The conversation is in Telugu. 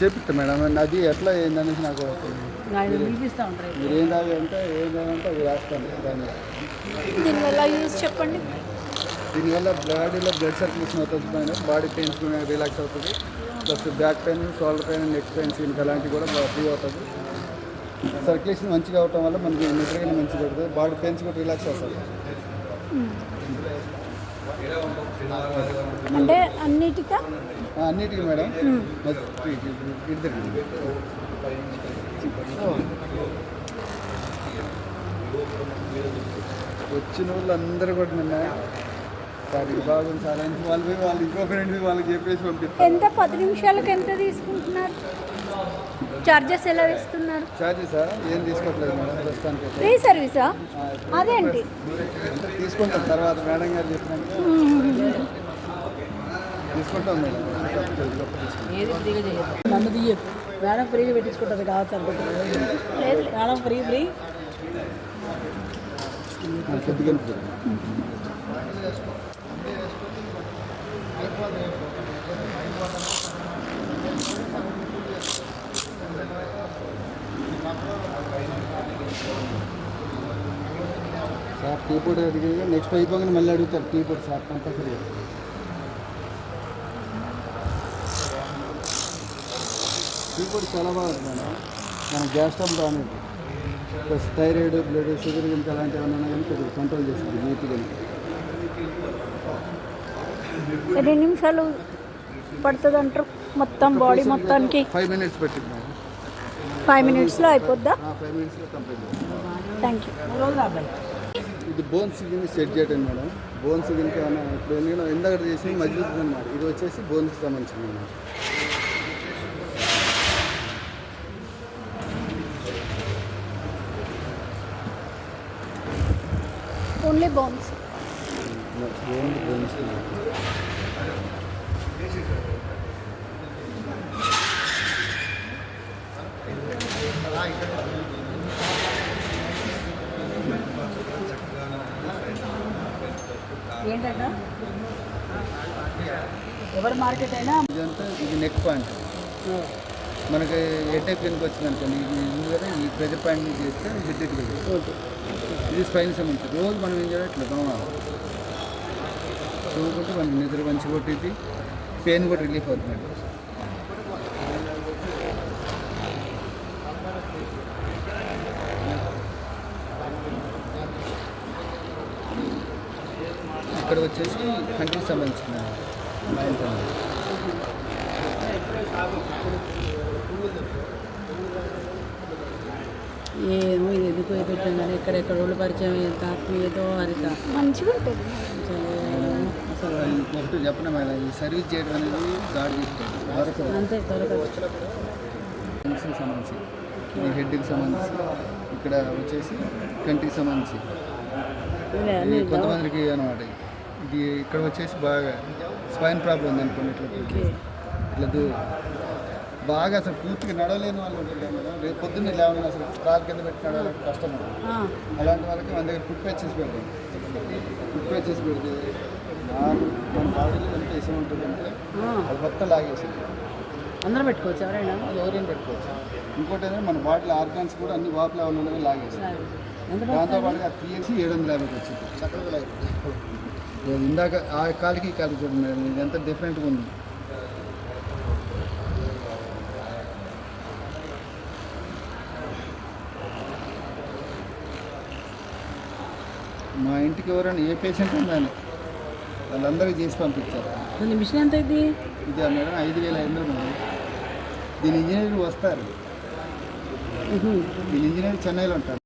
చెప్పిస్తా మేడం. అది ఎట్లా ఏందనేసి నాకు మీరు ఏం తాగి అంటే ఏం తాగంటే అది రాస్తాను. దాన్ని. దీనివల్ల యూజ్ చెప్పండి. దీనివల్ల బాడీలో బ్లడ్ సర్క్యులేషన్ అవుతుంది పైన బాడీ పెయిన్స్ కూడా రిలాక్స్ అవుతుంది. Plus back pain shoulder pain neck pains ఇంకా అలాంటివి కూడా ఫ్రీ అవుతుంది సర్క్యులేషన్ మంచిగా అవటం వల్ల మనకి నిద్రగా మంచిగా అవుతుంది. బాడీ పెయిన్స్ కూడా రిలాక్స్ అవుతుంది అంటే అన్నిటికా? అన్నిటికీ మేడం. వచ్చిన వాళ్ళు అందరూ కూడా నిన్న సార్ ఇది బాగుంది సార్ అని వాళ్ళు పోయి వాళ్ళు ఇంకో ఫ్రెండ్ వాళ్ళకి చెప్పేసి పంపిస్తారు. ఎంత? పది నిమిషాలకు ఎంత తీసుకుంటున్నారు? చార్జెస్ ఎలా ఇస్తున్నారు ఛార్జెసా ఏం తీసుకోవట్లేదు మేడం ప్రస్తుతానికి. ఫ్రీ సర్వీసా అదేంటి? తీసుకుంటాం తర్వాత మేడం గారు చెప్పినాక తీసుకుంటాం మేడం ఏది ఫ్రీగా చేయదు నన్ను తీయదు మేడం ఫ్రీగా పెట్టించుకుంటుంది కావచ్చు అనుకుంటున్నాను. లేదు మేడం ఫ్రీ ఫ్రీ. కొద్దిగా సార్ టీ పొడి అడిగి నెక్స్ట్ అయిపోగానే మళ్ళీ అడుగుతారు. టీ పొడి సార్ కంపల్సరీ టీ పొడి చాలా బాగుంది మేడం. మన గ్యాస్ ట్రబుల్ రానిది ప్లస్ థైరాయిడ్ బ్లడ్ షుగర్ కనుక అలాంటివి ఏమైనా ఉన్నా కానీ కొద్దిగా కంట్రోల్ చేస్తుంది బీపీ కనుక ఎన్ని నిమిషాలు పడుతుంది అంటారు మొత్తం బాడీ మొత్తానికి? ఫైవ్ మినిట్స్ పెట్టింది మేడం. ఫైవ్ మినిట్స్లో అయిపోద్దా? ఫైవ్ మినిట్స్లో కంప్లీట్ థ్యాంక్ యూ ఇది బోన్స్ కింద సెట్ చేయడం మేడం. బోన్స్ ఏమైనా ఇప్పుడు ఎందుకంటే ఇందాక చేసి అనమాట ఇది వచ్చేసి బోన్స్కి సంబంధించింది ఓన్లీ బోన్స్. ఏంటంట? ఎవరి మార్కెట్ అయినా? ఇదంతా ఇది నెక్ పాయింట్. మనకి ఏ టైప్ కిందకి వచ్చింది అనుకోండి ఇది కదా ఈ ప్రెజర్ పాయింట్ చేస్తే హెడ్ ఎక్ ఓకే. ఇది స్పైన్ సంబంధించి. రోజు మనం ఏం చేయాలి ఇట్లా దోమాలి చూసుకుంటే మనకి నిద్ర మంచి కొట్టింది పెయిన్ కూడా రిలీఫ్ అవుతుంది. ఇక్కడ వచ్చేసి కంటికి సంబంధించిన ఏమో ఇది ఎందుకు పెట్టాం కానీ ఎక్కడెక్కడ వాళ్ళు పరిచయం ఎంత? ఆత్మీయతో హరిత? మంచిగా ఉంటుంది. ఒకటి చెప్పిన మేడం ఈ సర్వీస్ చేయడం అనేది గాడ్ గిఫ్ట్ అంతే త్వరగా. సంబంధించి ఈ హెడ్కి సంబంధించి ఇక్కడ వచ్చేసి కంటికి సంబంధించి. కొంతమందికి అనమాట ఇది. ఇక్కడ వచ్చేసి బాగా స్పైన్ ప్రాబ్లం ఉంది అనుకోండి ఇట్లా ఇట్లా బాగా అసలు పూర్తిగా నడవలేని వాళ్ళు ఉంటారు కదా రేపు పొద్దున్నే లేవని అసలు కాలు కింద పెట్టి నడవడానికి కష్టం అలాంటి వాళ్ళకి మన దగ్గర ఫుడ్ ప్యాచెస్ పెడతాం. ఫుడ్ ప్యాచెస్ పెడితే నాకు మన బాడీలో ఎంత ఇష్టం ఉంటుందంటే. అది మొత్తం లాగేసింది. అందరూ పెట్టుకోవచ్చు ఎవరైనా? ఎవరైనా పెట్టుకోవచ్చు. ఇంకోటి ఏంటంటే మన బాడీలో ఆర్గాన్స్ కూడా అన్ని వాపులు ఏమైనా ఉన్నాయో లాగేసి ఎంత దాంతో పాటుగా అది తీసి ఏడు వందల యాభైకి వచ్చింది. చక్కగా లాగి ఇందాక ఆ కాలికి ఈ కాలికి చూడండి మేడం ఇది ఎంత డిఫరెంట్గా ఉంది. మా ఇంటికి ఎవరైనా ఏ పేషెంట్ ఉందని వాళ్ళందరికీ చేసి పంపించారు. దీని మిషన్ ఎంత ఇది ఇది మేడం ఐదు వేల ఐదు వందలు మేడం. దీని ఇంజనీర్ వస్తారు. దీని ఇంజనీర్ చెన్నైలో ఉంటారు.